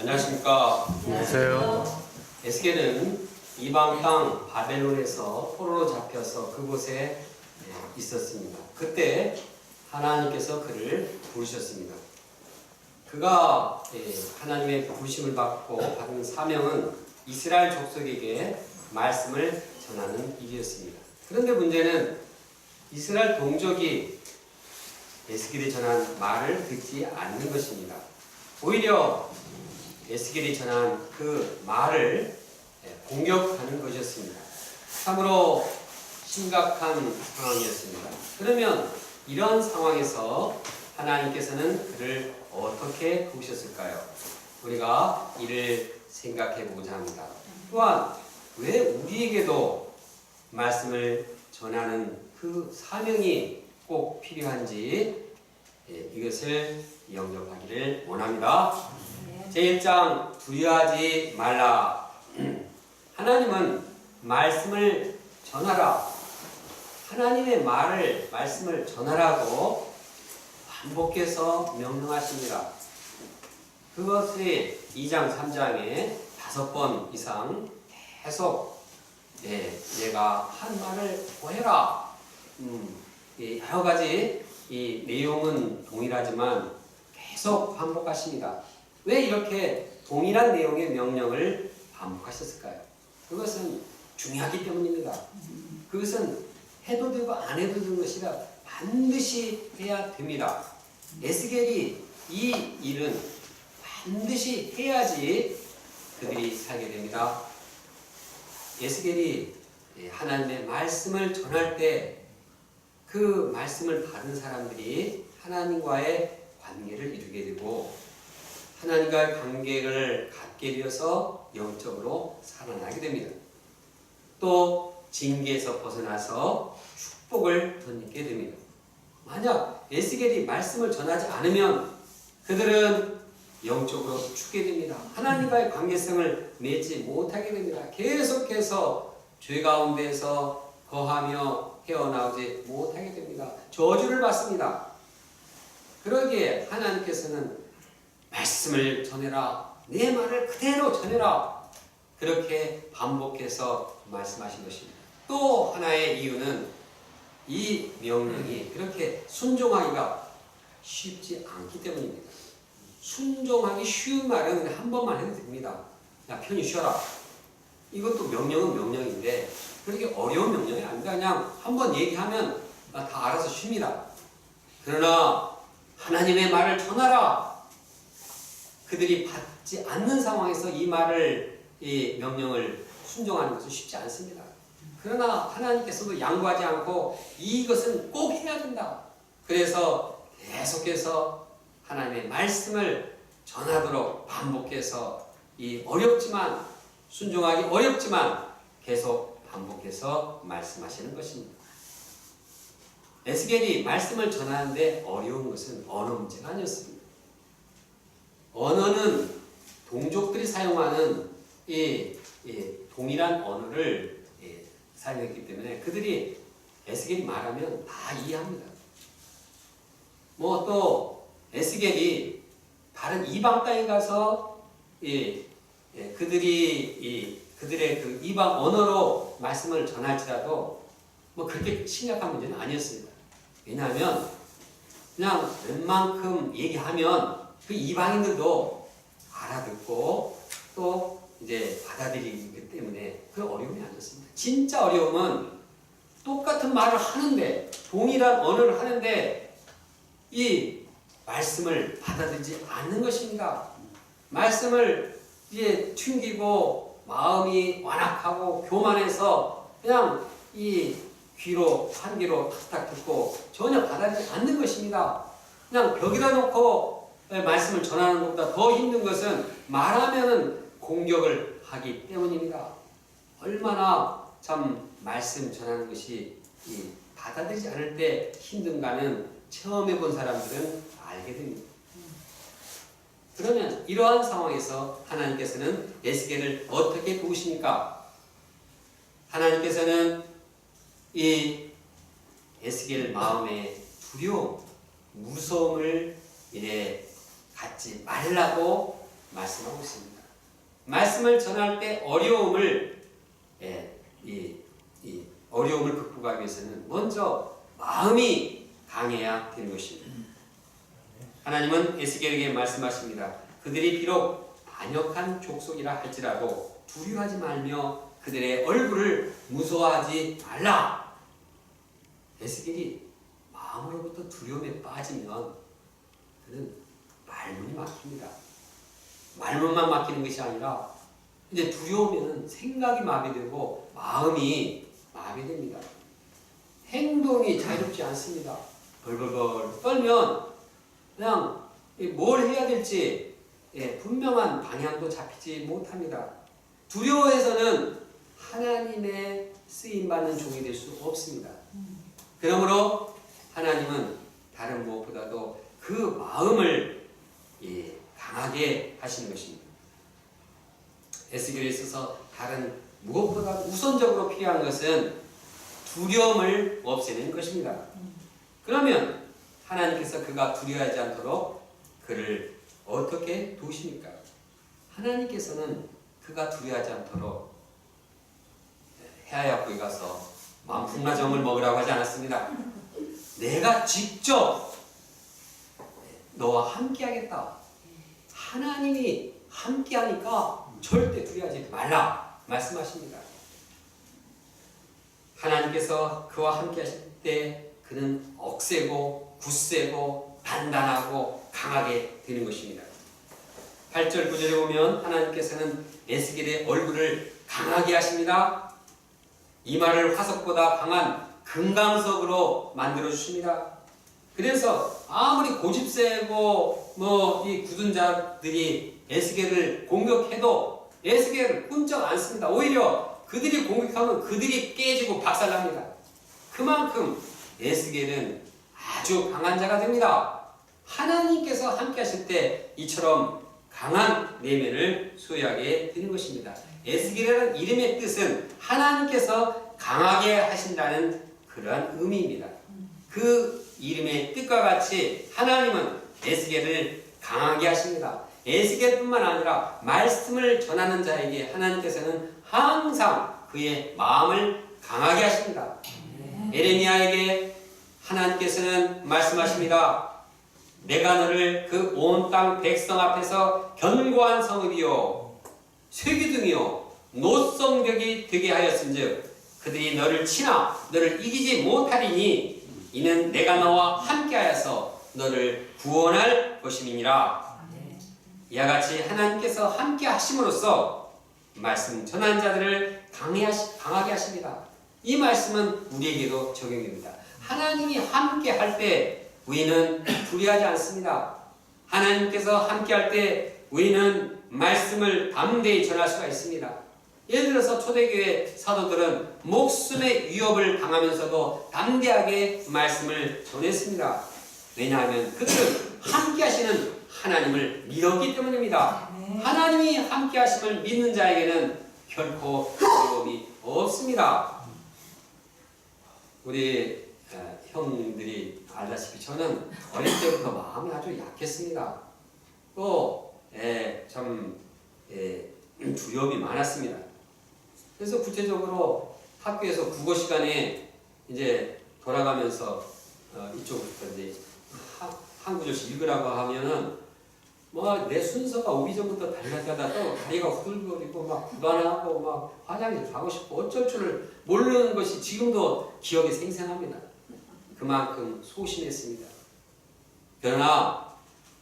안녕하십니까. 안녕하세요. 에스겔은 이방 땅 바벨론에서 포로로 잡혀서 그곳에 예, 있었습니다. 그때 하나님께서 그를 부르셨습니다. 그가 예, 하나님의 부르심을 받고 받은 사명은 이스라엘 족속에게 말씀을 전하는 일이었습니다. 그런데 문제는 이스라엘 동족이 에스겔이 전한 말을 듣지 않는 것입니다. 오히려 에스겔이 전한 그 말을 예, 공격하는 것이었습니다. 참으로 심각한 상황이었습니다. 그러면 이런 상황에서 하나님께서는 그를 어떻게 도우셨을까요? 우리가 이를 생각해 보고자 합니다. 또한 왜 우리에게도 말씀을 전하는 그 사명이 꼭 필요한지 예, 이것을 영접하기를 원합니다. 제1장 두려워하지 말라. 하나님은 말씀을 전하라. 하나님의 말을 말씀을 전하라고 반복해서 명령하십니다. 그것이 2장 3장에 다섯 번 이상 계속 예, 내가 한 말을 고해라. 음, 이 여러 가지 이 내용은 동일하지만 계속 반복하십니다. 왜 이렇게 동일한 내용의 명령을 반복하셨을까요? 그것은 중요하기 때문입니다. 그것은 해도 되고 안 해도 되는 것이 라 반드시 해야 됩니다. 에스겔이 이 일은 반드시 해야지 그들이 살게 됩니다. 에스겔이 하나님의 말씀을 전할 때 그 말씀을 받은 사람들이 하나님과의 관계를 이루게 되고 하나님과의 관계를 갖게 되어서 영적으로 살아나게 됩니다. 또 징계에서 벗어나서 축복을 덧입게 됩니다. 만약 에스겔이 말씀을 전하지 않으면 그들은 영적으로 죽게 됩니다. 하나님과의 관계성을 맺지 못하게 됩니다. 계속해서 죄 가운데서 거하며 헤어나오지 못하게 됩니다. 저주를 받습니다. 그러기에 하나님께서는 말씀을 전해라. 내 말을 그대로 전해라. 그렇게 반복해서 말씀하신 것입니다. 또 하나의 이유는 이 명령이 그렇게 순종하기가 쉽지 않기 때문입니다. 순종하기 쉬운 말은 한 번만 해도 됩니다. 야, 편히 쉬어라. 이것도 명령은 명령인데 그렇게 어려운 명령이 아닙니다. 그냥 한 번 얘기하면 다 알아서 쉽니다. 그러나 하나님의 말을 전하라. 그들이 받지 않는 상황에서 이 말을 이 명령을 순종하는 것은 쉽지 않습니다. 그러나 하나님께서도 양보하지 않고 이것은 꼭 해야 된다. 그래서 계속해서 하나님의 말씀을 전하도록 반복해서 이 어렵지만 순종하기 어렵지만 계속 반복해서 말씀하시는 것입니다. 에스겔이 말씀을 전하는데 어려운 것은 언어 문제가 아니었습니다. 언어는 동족들이 사용하는 이, 이 동일한 언어를 예, 사용했기 때문에 그들이 에스겔이 말하면 다 이해합니다. 뭐 또 에스겔이 다른 이방 땅에 가서 이, 예, 그들이 이, 그들의 그 이방 언어로 말씀을 전할지라도 뭐 그렇게 심각한 문제는 아니었습니다. 왜냐하면 그냥 웬만큼 얘기하면 그 이방인들도 알아듣고 또 이제 받아들이기 때문에 그 어려움이 아니었습니다. 진짜 어려움은 똑같은 말을 하는데 동일한 언어를 하는데 이 말씀을 받아들이지 않는 것입니다. 말씀을 이제 튕기고 마음이 완악하고 교만해서 그냥 이 귀로 한 귀로 탁탁 듣고 전혀 받아들이지 않는 것입니다. 그냥 벽에다 놓고 말씀을 전하는 것보다 더 힘든 것은 말하면은 공격을 하기 때문입니다. 얼마나 참 말씀 전하는 것이 이 받아들이지 않을 때 힘든가는 처음 해본 사람들은 알게 됩니다. 그러면 이러한 상황에서 하나님께서는 에스겔을 어떻게 도우십니까? 하나님께서는 이 에스겔 마음에 두려움, 무서움을 이래 갖지 말라고 말씀하고 있습니다. 말씀을 전할 때 어려움을 예, 이, 이 어려움을 극복하기 위해서는 먼저 마음이 강해야 되는 것입니다. 하나님은 에스겔에게 말씀하십니다. 그들이 비록 반역한 족속이라 할지라도 두려워하지 말며 그들의 얼굴을 무서워하지 말라. 에스겔이 마음으로부터 두려움에 빠지면 그는 말문이 막힙니다. 말문만 막히는 것이 아니라 이제 두려우면 생각이 마비되고 마음이 마비됩니다. 행동이 자유롭지 않습니다. 벌벌벌 떨면 그냥 뭘 해야 될지 예, 분명한 방향도 잡히지 못합니다. 두려워해서는 하나님의 쓰임 받는 종이 될 수 없습니다. 그러므로 하나님은 다른 무엇보다도 그 마음을 예, 강하게 하시는 것입니다. 에스겔에 있어서 다른 무엇보다 우선적으로 필요한 것은 두려움을 없애는 것입니다. 그러면 하나님께서 그가 두려워하지 않도록 그를 어떻게 도우십니까? 하나님께서는 그가 두려워하지 않도록 해야약국에 가서 만풍나정을 먹으라고 하지 않았습니다. 내가 직접 너와 함께 하겠다. 하나님이 함께 하니까 절대 두려워하지 말라 말씀하십니다. 하나님께서 그와 함께 하실 때 그는 억세고 굳세고 단단하고 강하게 되는 것입니다. 8절 9절에 보면 하나님께서는 에스겔의 얼굴을 강하게 하십니다. 이마를 화석보다 강한 금강석으로 만들어 주십니다. 그래서 아무리 고집세고 뭐 이 굳은 자들이 에스겔을 공격해도 에스겔을 꾼적 않습니다. 오히려 그들이 공격하면 그들이 깨지고 박살납니다. 그만큼 에스겔은 아주 강한 자가 됩니다. 하나님께서 함께 하실 때 이처럼 강한 내면을 소유하게 되는 것입니다. 에스겔이라는 이름의 뜻은 하나님께서 강하게 하신다는 그러한 의미입니다. 그 이름의 뜻과 같이 하나님은 에스겔을 강하게 하십니다. 에스겔뿐만 아니라 말씀을 전하는 자에게 하나님께서는 항상 그의 마음을 강하게 하십니다. 에레미야에게 하나님께서는 말씀하십니다. 내가 너를 그 온 땅 백성 앞에서 견고한 성읍이요 쇠기둥이요 노성벽이 되게 하였은즉 그들이 너를 치나 너를 이기지 못하리니 이는 내가 너와 함께하여서 너를 구원할 것임이니라. 이와 같이 하나님께서 함께 하심으로써 말씀 전한 자들을 강하시, 강하게 하십니다. 이 말씀은 우리에게도 적용됩니다. 하나님이 함께 할 때 우리는 두려워하지 않습니다. 하나님께서 함께 할 때 우리는 말씀을 담대히 전할 수가 있습니다. 예를 들어서 초대교회 사도들은 목숨의 위협을 당하면서도 담대하게 말씀을 전했습니다. 왜냐하면 그들은 함께 하시는 하나님을 믿었기 때문입니다. 하나님이 함께 하심을 믿는 자에게는 결코 두려움이 없습니다. 우리 어, 형님들이 알다시피 저는 어릴 때부터 마음이 아주 약했습니다. 또참 두려움이 많았습니다. 그래서 구체적으로 학교에서 국어 시간에 이제 돌아가면서 어, 이쪽부터 이제 한, 한 구절씩 읽으라고 하면은 뭐 내 순서가 오기 전부터 달라가다 또 다리가 후들거리고 막 불안하고 막 화장실 가고 싶고 어쩔 줄을 모르는 것이 지금도 기억에 생생합니다. 그만큼 소심했습니다. 그러나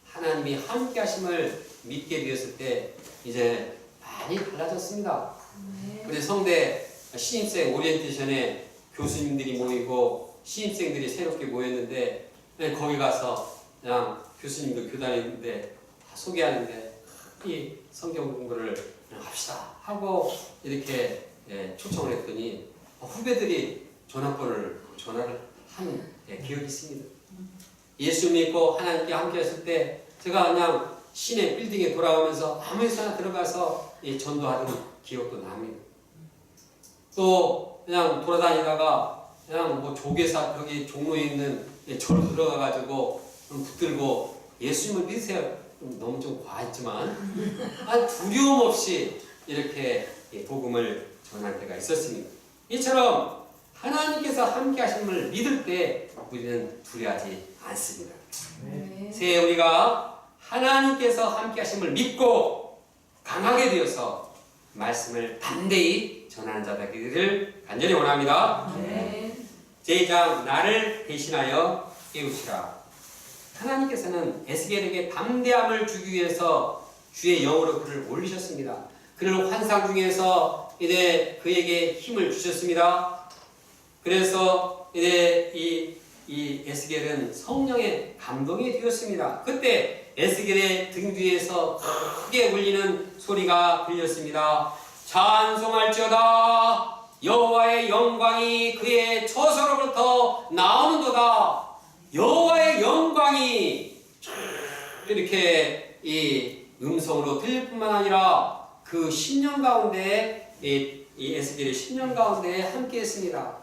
하나님이 함께 하심을 믿게 되었을 때 이제 많이 달라졌습니다. 우리 성대 신입생 오리엔테이션에 교수님들이 모이고 신입생들이 새롭게 모였는데 네, 거기 가서 그냥 교수님들 교단인데 소개하는데 이 성경 공부를 합시다 하고 이렇게 예, 초청을 했더니 후배들이 전화번호를 전화를 한 예, 기억이 있습니다. 예수 믿고 하나님께 함께 했을 때 제가 그냥 시내 빌딩에 돌아오면서 아무 데나 들어가서 이 전도하던 기억도 납니다. 또 그냥 돌아다니다가 그냥 뭐 조계사 거기 종로에 있는 예, 절로 들어가가지고 붙들고 예수님을 믿으세요. 좀 너무 좀 과했지만 아, 두려움 없이 이렇게 예, 복음을 전할 때가 있었습니다. 이처럼 하나님께서 함께 하심을 믿을 때 우리는 두려워하지 않습니다. 네. 새 우리가 하나님께서 함께 하심을 믿고 강하게 되어서 말씀을 담대히 전하는 자들 되기를 간절히 원합니다. 네. 제2장 나를 대신하여 깨우치라. 하나님께서는 에스겔에게 담대함을 주기 위해서 주의 영으로 그를 올리셨습니다. 그를 환상 중에서 이제 그에게 힘을 주셨습니다. 그래서 이제 이, 이 에스겔은 성령의 감동이 되었습니다. 그때 에스겔의 등 뒤에서 크게 울리는 소리가 들렸습니다. 찬송할지어다 여호와의 영광이 그의 처소로부터 나오는도다. 여호와의 영광이 이렇게 이 음성으로 들릴 뿐만 아니라 그 10년 가운데 이, 이 에스겔의 10년 가운데 함께 했습니다.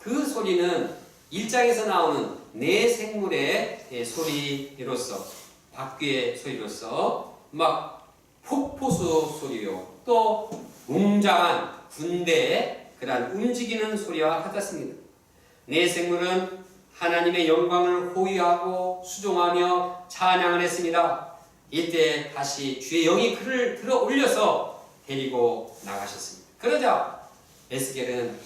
그 소리는 일장에서 나오는 내 생물의 예, 소리로서 바퀴의 소리로서 막 폭포수 소리요 또 웅장한 군대의 그러한 움직이는 소리와 같았습니다. 내 생물은 하나님의 영광을 호위하고 수종하며 찬양을 했습니다. 이때 다시 주의 영이 그를 들어 올려서 데리고 나가셨습니다. 그러자 에스겔은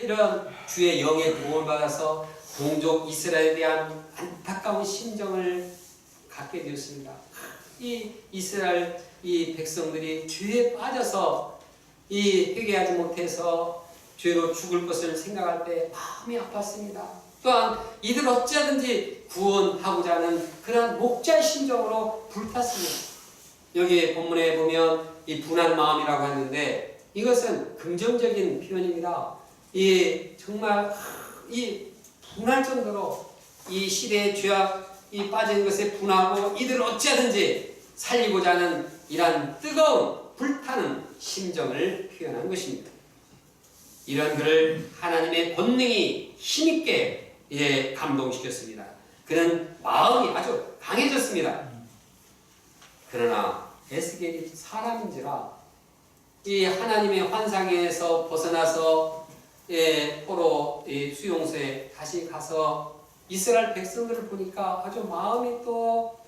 이런 주의 영의 도움을 받아서 동족 이스라엘에 대한 안타까운 심정을 갖게 되었습니다. 이 이스라엘 이 백성들이 죄에 빠져서 이 회개하지 못해서 죄로 죽을 것을 생각할 때 마음이 아팠습니다. 또한 이들 어찌하든지 구원하고자 하는 그러한 목자의 심정으로 불탔습니다. 여기 본문에 보면 이 분한 마음이라고 하는데 이것은 긍정적인 표현입니다. 이 정말 이 분할 정도로 이 시대의 죄악 이 빠진 것에 분하고 이들 어찌하든지 살리고자 하는 이러한 뜨거운 불타는 심정을 표현한 것입니다. 이런 그를 하나님의 권능이 힘있게 이제 감동시켰습니다. 그는 마음이 아주 강해졌습니다. 그러나 에스겔이 사람인지라 이 하나님의 환상에서 벗어나서 예, 포로 이 수용소에 다시 가서 이스라엘 백성들을 보니까 아주 마음이 또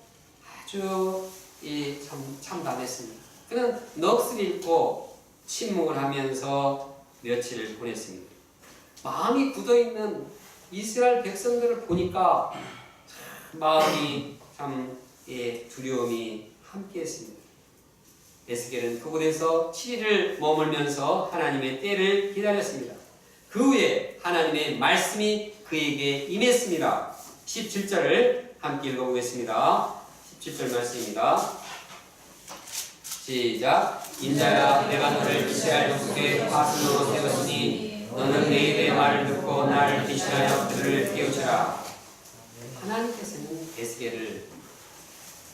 아주 이 참, 참담했습니다. 그는 넋을 잃고 침묵을 하면서 며칠을 보냈습니다. 마음이 굳어있는 이스라엘 백성들을 보니까 참 마음이 참 예, 두려움이 함께했습니다. 에스겔은 그곳에서 7일을 머물면서 하나님의 때를 기다렸습니다. 그 후에 하나님의 말씀이 그에게 임했습니다. 17절을 함께 읽어보겠습니다. 17절 말씀입니다. 시작. 인자야 내가 너를 이스라엘 족속의 파수로 세웠으니 너는 내 입의 말을 듣고 나를 대신하여 그들을 깨우쳐라. 하나님께서는 에스겔을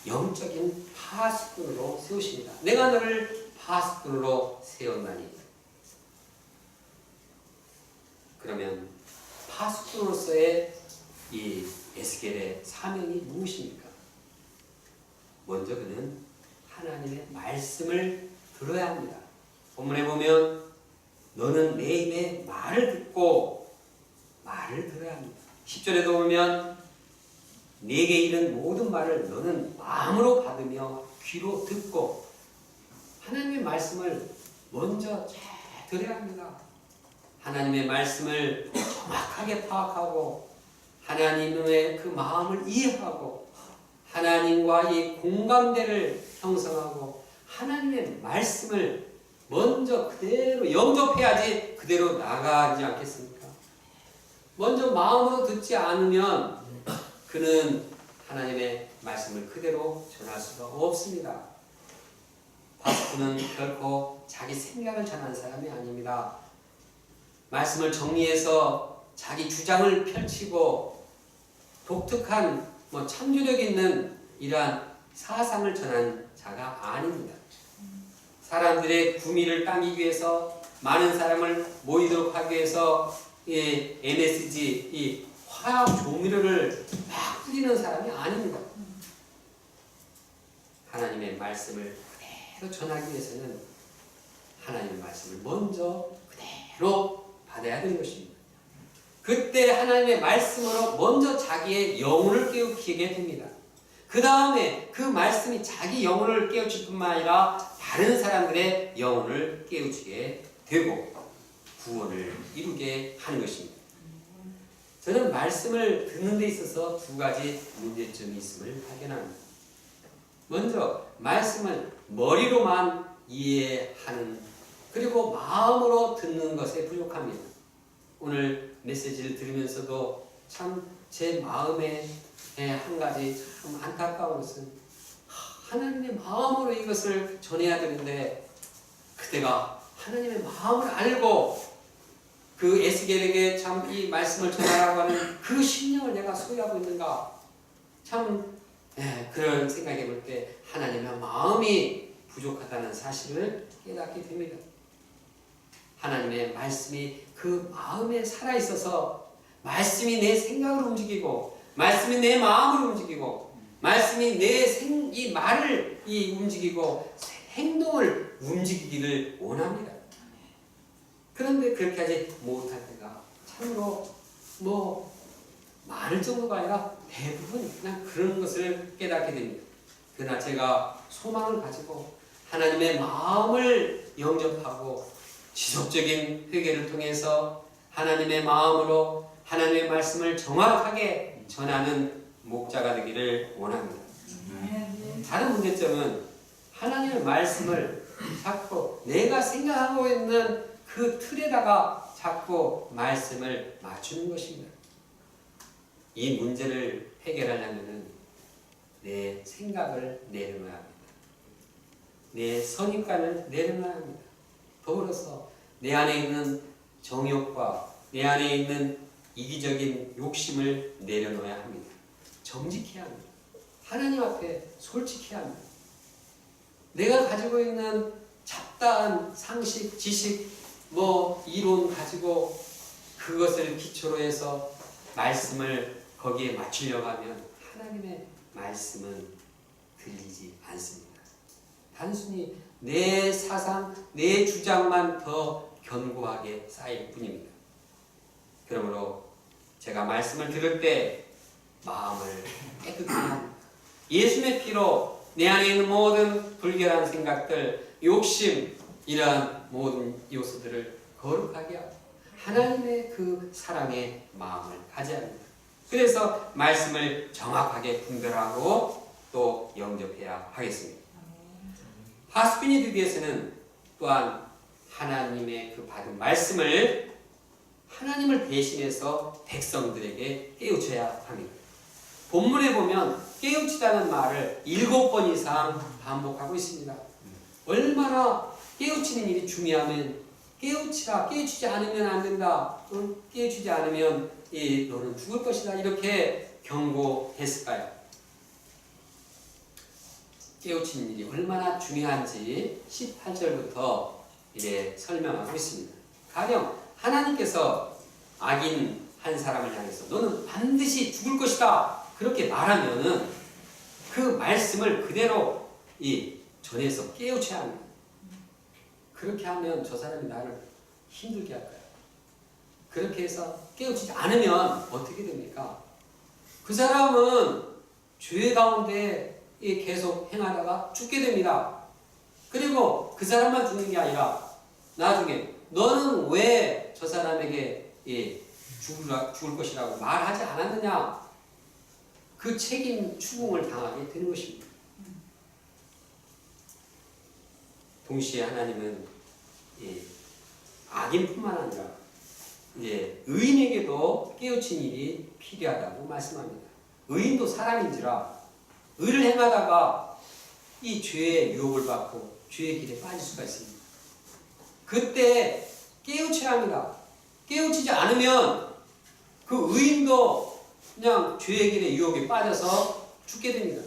영적인 파수꾼으로 세우십니다. 내가 너를 파수꾼으로 세웠나니. 그러면 파수꾼으로서의 이 에스겔의 사명이 무엇입니까? 먼저 그는 하나님의 말씀을 들어야 합니다. 본문에 보면 너는 내 입의 말을 듣고 말을 들어야 합니다. 10절에도 보면 내게 이른 모든 말을 너는 마음으로 받으며 귀로 듣고 하나님의 말씀을 먼저 잘 들어야 합니다. 하나님의 말씀을 정확하게 파악하고 하나님의 그 마음을 이해하고 하나님과의 공감대를 형성하고 하나님의 말씀을 먼저 그대로 영접해야지 그대로 나가지 않겠습니까? 먼저 마음으로 듣지 않으면 그는 하나님의 말씀을 그대로 전할 수가 없습니다. 파스쿠는 결코 자기 생각을 전하는 사람이 아닙니다. 말씀을 정리해서 자기 주장을 펼치고 독특한 뭐 창조력 있는 이러한 사상을 전한 자가 아닙니다. 사람들의 구미를 당기기 위해서 많은 사람을 모이도록 하기 위해서 이 MSG 이 화학 조미료를 막 뿌리는 사람이 아닙니다. 하나님의 말씀을 그대로 전하기 위해서는 하나님의 말씀을 먼저 그대로 받아야 되는 것입니다. 그때 하나님의 말씀으로 먼저 자기의 영혼을 깨우치게 됩니다. 그 다음에 그 말씀이 자기 영혼을 깨우칠 뿐만 아니라 다른 사람들의 영혼을 깨우치게 되고 구원을 이루게 하는 것입니다. 저는 말씀을 듣는 데 있어서 두 가지 문제점이 있음을 발견합니다. 먼저 말씀을 머리로만 이해하는 그리고 마음으로 듣는 것에 부족합니다. 오늘 메시지를 들으면서도 참 제 마음에 한 가지 참 안타까운 것은 하나님의 마음으로 이것을 전해야 되는데 그대가 하나님의 마음을 알고 그 에스겔에게 참 이 말씀을 전하라고 하는 그 심령을 내가 소유하고 있는가 참 예, 그런 생각해 볼 때 하나님의 마음이 부족하다는 사실을 깨닫게 됩니다. 하나님의 말씀이 그 마음에 살아 있어서 말씀이 내 생각을 움직이고 말씀이 내 마음을 움직이고 말씀이 내 생 이 말을 이 움직이고 행동을 움직이기를 원합니다. 그런데 그렇게 하지 못할 때가 참으로 뭐 많을 정도가 아니라 대부분 그냥 그런 것을 깨닫게 됩니다. 그러나 제가 소망을 가지고 하나님의 마음을 영접하고 지속적인 회개를 통해서 하나님의 마음으로 하나님의 말씀을 정확하게 전하는 목자가 되기를 원합니다. 다른 문제점은 하나님의 말씀을 자꾸 내가 생각하고 있는 그 틀에다가 자꾸 말씀을 맞추는 것입니다. 이 문제를 해결하려면 내 생각을 내려놔야 합니다. 내 선입관을 내려놔야 합니다. 더불어서 내 안에 있는 정욕과 내 안에 있는 이기적인 욕심을 내려놓아야 합니다. 정직해야 합니다. 하나님 앞에 솔직해야 합니다. 내가 가지고 있는 잡다한 상식, 지식, 뭐 이론 가지고 그것을 기초로 해서 말씀을 거기에 맞추려고 하면 하나님의 말씀은 들리지 않습니다. 단순히 내 사상, 내 주장만 더 견고하게 쌓일 뿐입니다. 그러므로 제가 말씀을 들을 때 마음을 합니다. 예수의 피로 내 안에 있는 모든 불결한 생각들, 욕심, 이러한 모든 요소들을 거룩하게 하고 하나님의 그 사랑의 마음을 가져야 합니다. 그래서 말씀을 정확하게 분별하고 또 영접해야 하겠습니다. 하스피니드기에서는 또한 하나님의 그 받은 말씀을 하나님을 대신해서 백성들에게 깨우쳐야 합니다. 본문에 보면 깨우치다는 말을 일곱 번 이상 반복하고 있습니다. 얼마나 깨우치는 일이 중요하면 깨우치라 깨우치지 않으면 안 된다. 응? 깨우치지 않으면 이 너는 죽을 것이다. 이렇게 경고했을까요? 깨우치는 일이 얼마나 중요한지 18절부터 이래 설명하고 있습니다. 가령 하나님께서 악인 한 사람을 향해서 너는 반드시 죽을 것이다. 그렇게 말하면은 그 말씀을 그대로 이 전해서 깨우쳐야 합니다. 그렇게 하면 저 사람이 나를 힘들게 할까요? 그렇게 해서 깨우치지 않으면 어떻게 됩니까? 그 사람은 죄 가운데 계속 행하다가 죽게 됩니다. 그리고 그 사람만 죽는 게 아니라 나중에 너는 왜 저 사람에게 죽을, 죽을 것이라고 말하지 않았느냐? 그 책임 추궁을 당하게 되는 것입니다. 동시에 하나님은 예, 악인뿐만 아니라 예, 의인에게도 깨우친 일이 필요하다고 말씀합니다. 의인도 사람인지라 의를 행하다가 이 죄의 유혹을 받고 죄의 길에 빠질 수가 있습니다. 그때 깨우쳐야 합니다. 깨우치지 않으면 그 의인도 그냥 죄의 길에 유혹에 빠져서 죽게 됩니다.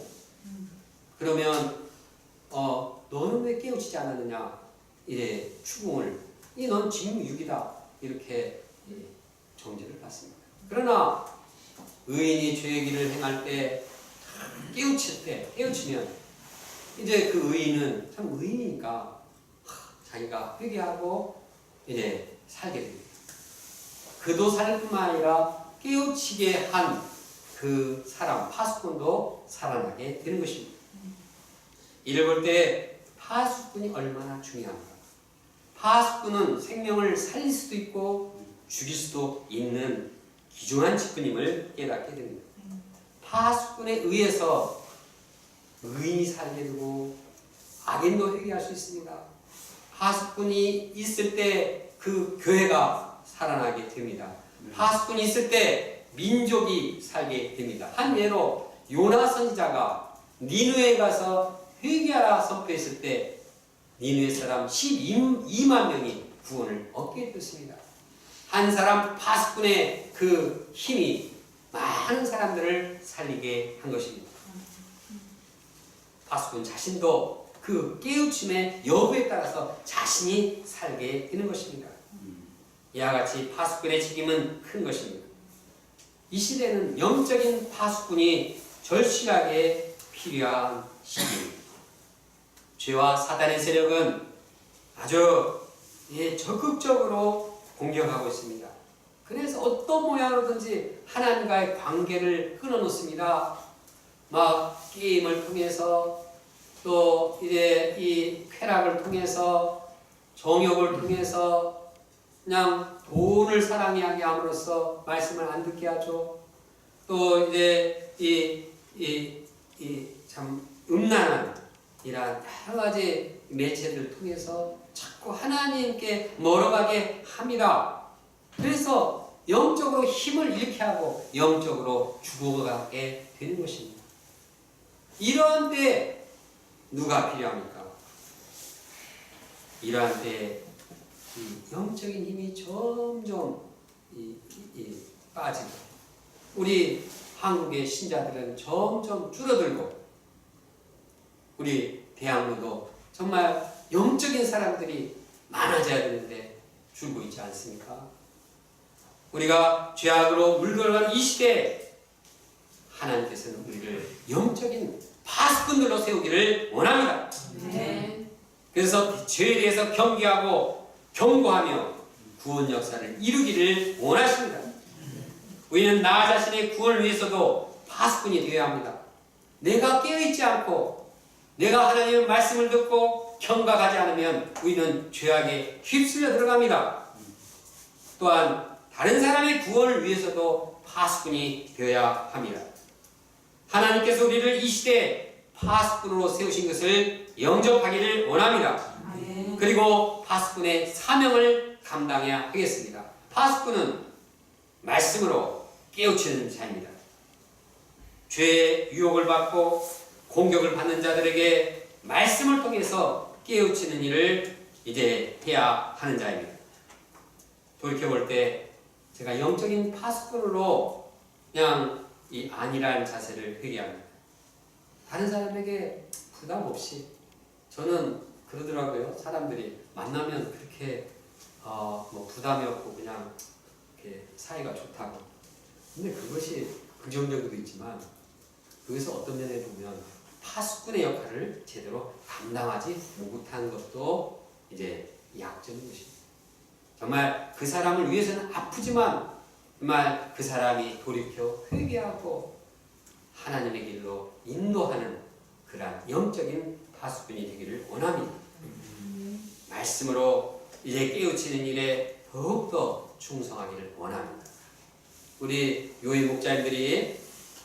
그러면 어 너는 왜 깨우치지 않았느냐 이래 추궁을 이넌 직무유기다 이렇게 예, 정죄를 받습니다. 그러나 의인이 죄의 길을 행할 때 깨우칠 때 깨우치면 이제 그 의인은 참 의인이니까 하, 자기가 회개하고 이제 살게 됩니다. 그도 살 뿐만 아니라 깨우치게 한 그 사람 파수꾼도 살아나게 되는 것입니다. 이를 볼 때 파수꾼이 얼마나 중요한가. 파수꾼은 생명을 살릴 수도 있고 죽일 수도 있는 귀중한 직분임을 깨닫게 됩니다. 파수꾼에 의해서 의인이 살게 되고 악인도 회개할 수 있습니다. 파수꾼이 있을 때 그 교회가 살아나게 됩니다. 파수꾼이 있을 때 민족이 살게 됩니다. 한 예로 요나 선지자가 니누에 가서 회개하라 선포했을 때 니누의 사람 12만 명이 구원을 얻게 됐습니다. 한 사람 파수꾼의 그 힘이 많은 사람들을 살리게 한 것입니다. 파수꾼 자신도 그 깨우침의 여부에 따라서 자신이 살게 되는 것입니다. 이와 같이 파수꾼의 책임은 큰 것입니다. 이 시대는 영적인 파수꾼이 절실하게 필요한 시기입니다. 죄와 사단의 세력은 아주 예, 적극적으로 공격하고 있습니다. 그래서 어떤 모양으로든지 하나님과의 관계를 끊어놓습니다. 막 게임을 통해서 또 이제 이 쾌락을 통해서 정욕을 통해서 그냥 돈을 사랑하게 함으로써 말씀을 안 듣게 하죠. 또 이제 이 이 이 참 음란한 이런 여러 가지 매체들을 통해서 자꾸 하나님께 멀어가게 합니다. 그래서 영적으로 힘을 잃게 하고 영적으로 죽어가게 되는 것입니다. 이러한 때 누가 필요합니까? 이러한 때이 영적인 힘이 점점 이, 이, 이 빠지고 우리 한국의 신자들은 점점 줄어들고 우리 대학로도 정말 영적인 사람들이 많아져야 되는데 줄고 있지 않습니까? 우리가 죄악으로 물들어가는 이 시대에 하나님께서는 우리를 영적인 파수꾼들로 세우기를 원합니다. 네. 그래서 죄에 대해서 경계하고 경고하며 구원 역사를 이루기를 원하십니다. 우리는 나 자신의 구원을 위해서도 파수꾼이 되어야 합니다. 내가 깨어있지 않고 내가 하나님의 말씀을 듣고 경각하지 않으면 우리는 죄악에 휩쓸려 들어갑니다. 또한 다른 사람의 구원을 위해서도 파수꾼이 되어야 합니다. 하나님께서 우리를 이 시대에 파수꾼으로 세우신 것을 영접하기를 원합니다. 네. 그리고 파수꾼의 사명을 감당해야 하겠습니다. 파수꾼은 말씀으로 깨우치는 자입니다. 죄의 유혹을 받고 공격을 받는 자들에게 말씀을 통해서 깨우치는 일을 이제 해야 하는 자입니다. 돌이켜볼 때 제가 영적인 파수꾼으로 그냥 이 아니라는 자세를 회개합니다. 다른 사람에게 부담 없이 저는 그러더라고요. 사람들이 만나면 그렇게 어, 뭐 부담이 없고 그냥 사이가 좋다고. 근데 그것이 긍정적으로도 있지만 그것을 어떤 면에 보면 파수꾼의 역할을 제대로 감당하지 못한 것도 이제 약점인 것입니다. 정말 그 사람을 위해서는 아프지만 정말 그 사람이 돌이켜 회개하고 하나님의 길로 인도하는 그러한 영적인 파수꾼이 되기를 원합니다. 말씀으로 이제 깨우치는 일에 더욱더 충성하기를 원합니다. 우리 요의 목자님들이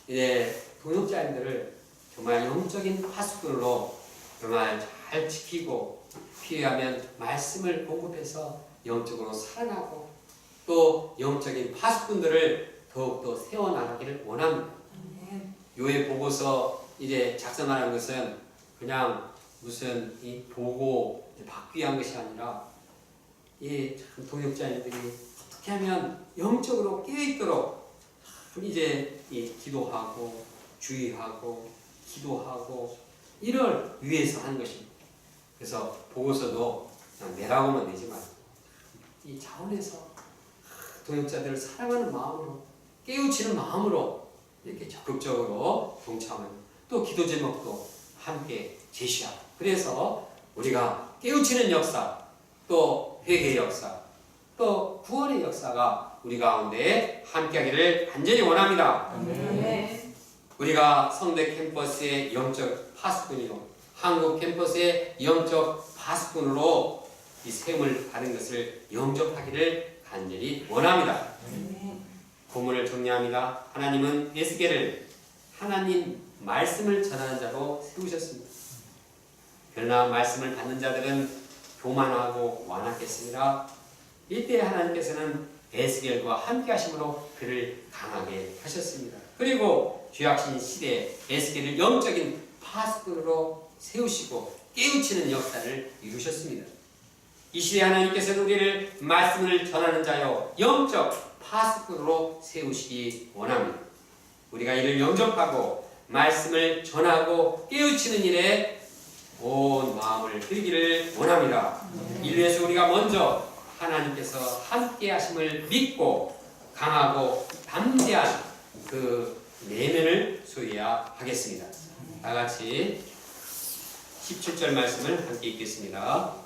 이제 동역자님들을 정말 영적인 파수꾼으로 정말 잘 지키고 필요하면 말씀을 공급해서 영적으로 살아나고 또 영적인 파수꾼들을 더욱더 세워나가기를 원합니다. 네. 요의 보고서 이제 작성하는 것은 그냥 무슨 이 보고 받기 위한 것이 아니라 이참 동역자님들이 어떻게 하면 영적으로 깨어있도록 이제 이 기도하고 주의하고 기도하고 이를 위해서 하는 것입니다. 그래서 보고서도 그냥 내라고만 내지만 이 자원에서 동역자들을 사랑하는 마음으로 깨우치는 마음으로 이렇게 적극적으로 동참을 또 기도 제목도 함께 제시하고 그래서 우리가 깨우치는 역사 또 회개의 역사 또 구원의 역사가 우리 가운데 함께하기를 간절히 원합니다. 네. 우리가 성대 캠퍼스의 영적 파수꾼이요 한국 캠퍼스의 영적 파수꾼으로 이 세움을 받은 것을 영접하기를 간절히 원합니다. 고문을 정리합니다. 하나님은 에스겔을 하나님 말씀을 전하는 자로 세우셨습니다. 그러나 말씀을 받는 자들은 교만하고 완악했습니다. 이때 하나님께서는 에스겔과 함께 하심으로 그를 강하게 하셨습니다. 그리고 죄악신 시대에 에스겔을 영적인 파수꾼으로 세우시고 깨우치는 역사를 이루셨습니다. 이 시대 하나님께서는 우리를 말씀을 전하는 자요 영적 파수꾼으로 세우시기 원합니다. 우리가 이를 영접하고 말씀을 전하고 깨우치는 일에 온 마음을 들기를 원합니다. 위해서 우리가 먼저 하나님께서 함께 하심을 믿고 강하고 담대한 그 내면을 소유해야 하겠습니다. 다 같이 17절 말씀을 함께 읽겠습니다.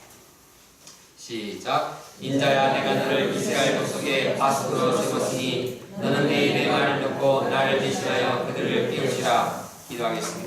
시작. 인자야 내가 너를 이스라엘 족속의 파수꾼으로 세웠으니 너는 내 입의 말을 듣고 나를 대신하여 그들을 깨우치라. 기도하겠습니다.